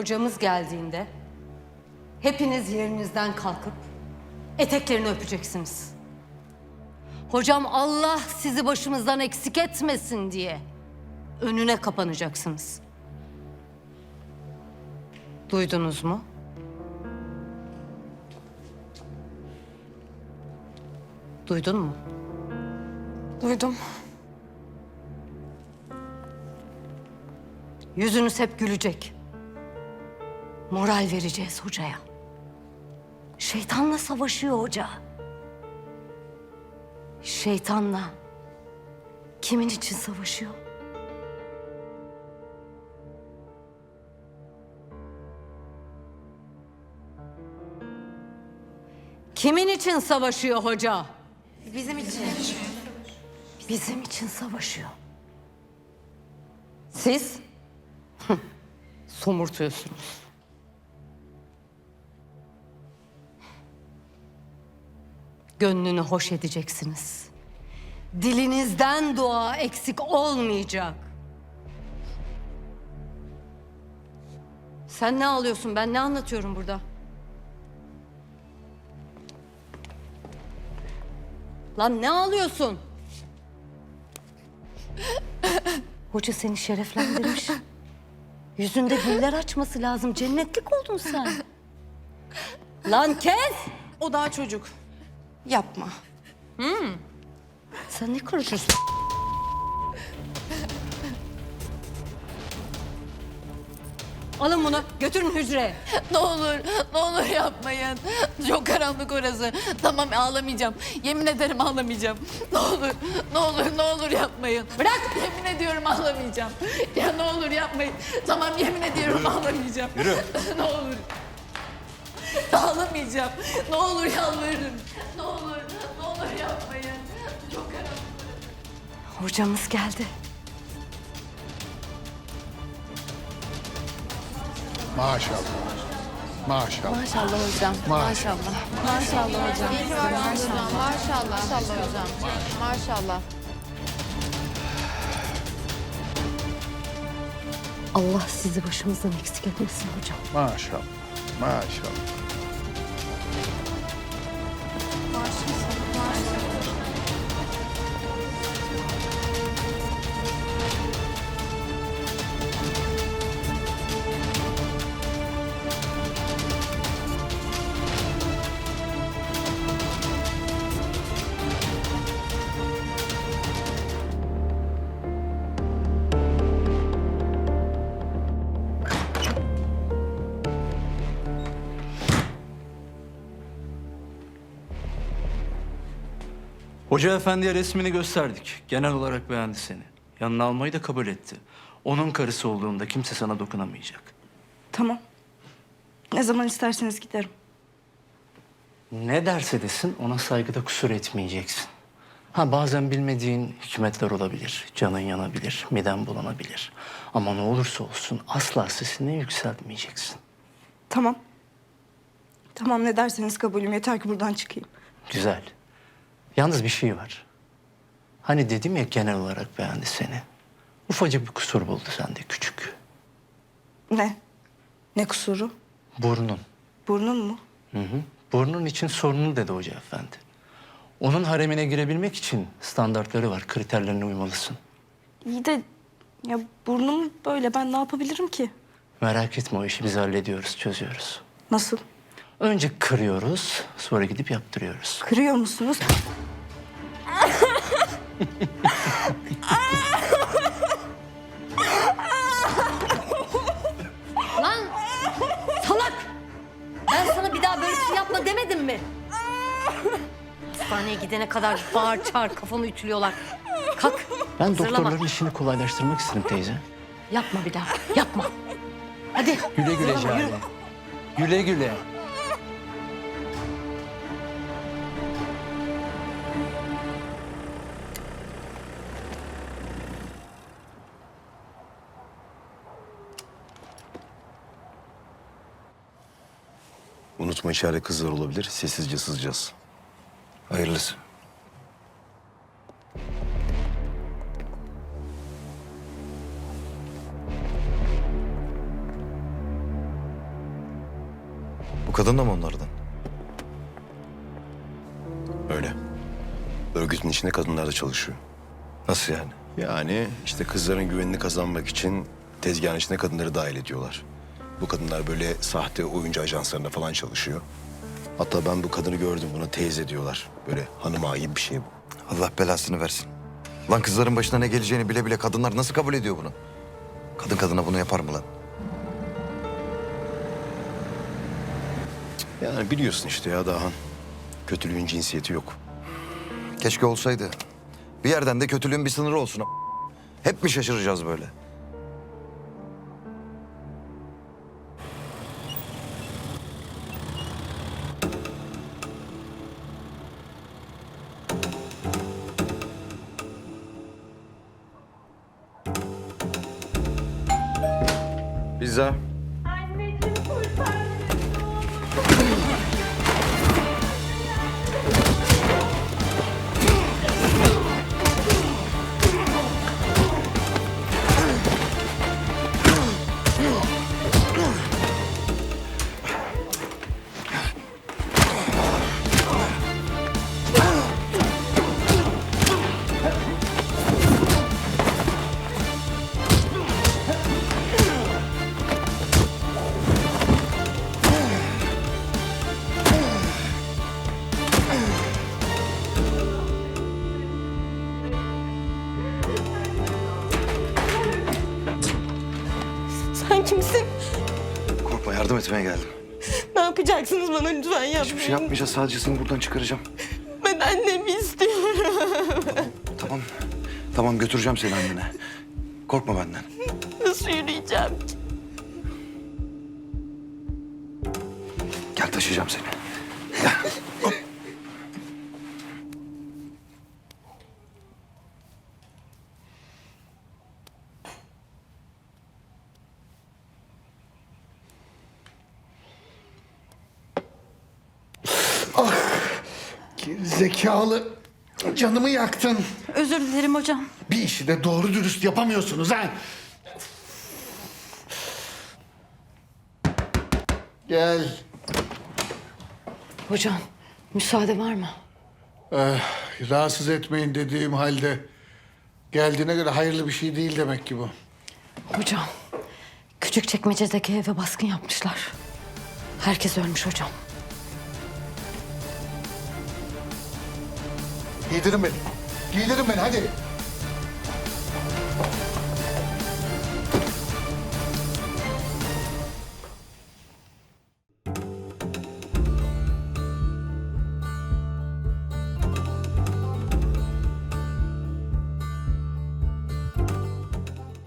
Hocamız geldiğinde hepiniz yerinizden kalkıp eteklerini öpeceksiniz. Hocam Allah sizi başımızdan eksik etmesin diye önüne kapanacaksınız. Duydunuz mu? Duydun mu? Duydum. Yüzünüz hep gülecek. Moral vereceğiz hocaya. Şeytanla savaşıyor hoca. Şeytanla kimin için savaşıyor? Kimin için savaşıyor hoca? Bizim için. Bizim için savaşıyor. Siz somurtuyorsunuz. Gönlünü hoş edeceksiniz. Dilinizden dua eksik olmayacak. Sen ne alıyorsun? Ben ne anlatıyorum burada? Lan ne alıyorsun? Hoca seni şereflendirmiş. Yüzünde güller açması lazım. Cennetlik oldun sen. Lan kes! O daha çocuk. Yapma. Sen ne karışıyorsun? Alın bunu, götürün hücreye. Ne olur, ne olur yapmayın. Çok karanlık orası. Tamam ağlamayacağım. Yemin ederim ağlamayacağım. Ne olur, ne olur, ne olur yapmayın. Bırak. Yemin ediyorum ağlamayacağım. Ya ne olur yapmayın. Tamam yemin ediyorum ağlamayacağım. Yürü. ne olur. Ağlamayacağım. Ne olur yalvarırım. Ne olur, ne olur yapmayın. Çok karanlık. Hocamız geldi. Maşallah. Maşallah. Maşallah hocam. Maşallah. Maşallah hocam. Maşallah, maşallah, maşallah hocam. Maşallah. Allah sizi başımızdan eksik etmesin hocam. Maşallah. Maşallah. Hoca efendiye resmini gösterdik. Genel olarak beğendi seni. Yanına almayı da kabul etti. Onun karısı olduğunda kimse sana dokunamayacak. Tamam. Ne zaman isterseniz giderim. Ne derse desin ona saygıda kusur etmeyeceksin. Ha bazen bilmediğin hikmetler olabilir. Canın yanabilir, miden bulanabilir. Ama ne olursa olsun asla sesini yükseltmeyeceksin. Tamam. Tamam ne derseniz kabulüm. Yeter ki buradan çıkayım. Güzel. Yalnız bir şey var. Hani dedim ya genel olarak beğendi seni. Ufacık bir kusur buldu sende küçük. Ne? Ne kusuru? Burnun. Burnun mu? Hı hı. Burnun için sorunlu dedi hoca efendi. Onun haremine girebilmek için standartları var, kriterlerine uymalısın. İyi de ya burnum böyle. Ben ne yapabilirim ki? Merak etme o işi biz hallediyoruz, çözüyoruz. Nasıl? Önce kırıyoruz, sonra gidip yaptırıyoruz. Kırıyor musunuz? Lan salak! Ben sana bir daha böyle bir şey yapma demedim mi? Hastaneye gidene kadar bağır çağır kafamı ütülüyorlar. Kalk. Ben hazırlama. doktorların işini kolaylaştırmak istedim teyze. Yapma bir daha. Yapma. Hadi. Güle güle. Jale. Güle güle. Unutma içeride kızlar olabilir. Sessizce sızacağız. Hayırlısı. Bu kadın da mı onlardan? Öyle. Örgütün içinde kadınlar da çalışıyor. Nasıl yani? Yani işte kızların güvenini kazanmak için tezgahın içine kadınları dahil ediyorlar. Bu kadınlar böyle sahte oyuncu ajanslarında falan çalışıyor. Hatta ben bu kadını gördüm buna teyze diyorlar. Böyle hanım ağa gibi bir şey bu. Allah belasını versin. Lan kızların başına ne geleceğini bile bile kadınlar nasıl kabul ediyor bunu? Kadın kadına bunu yapar mı lan? Yani biliyorsun işte ya Dahan. Kötülüğün cinsiyeti yok. Keşke olsaydı. Bir yerden de kötülüğün bir sınırı olsun. Hep mi şaşıracağız böyle? Pizza. Korkma yardım etmeye geldim. Ne yapacaksınız bana lütfen yapmayın. Hiçbir şey yapmayacağız. Sadece seni buradan çıkaracağım. Ben annemi istiyorum. Tamam. Tamam götüreceğim seni annene. Korkma benden. Nasıl yürüyeceğim? Gel taşıyacağım seni. Zekalı. Canımı yaktın. Özür dilerim hocam. Bir işi de doğru dürüst yapamıyorsunuz ha. Gel. Hocam müsaade var mı? Rahatsız etmeyin dediğim halde geldiğine göre hayırlı bir şey değil demek ki bu. Hocam küçük çekmecedeki eve baskın yapmışlar. Herkes ölmüş hocam. Giydirin beni. Giydirin beni hadi.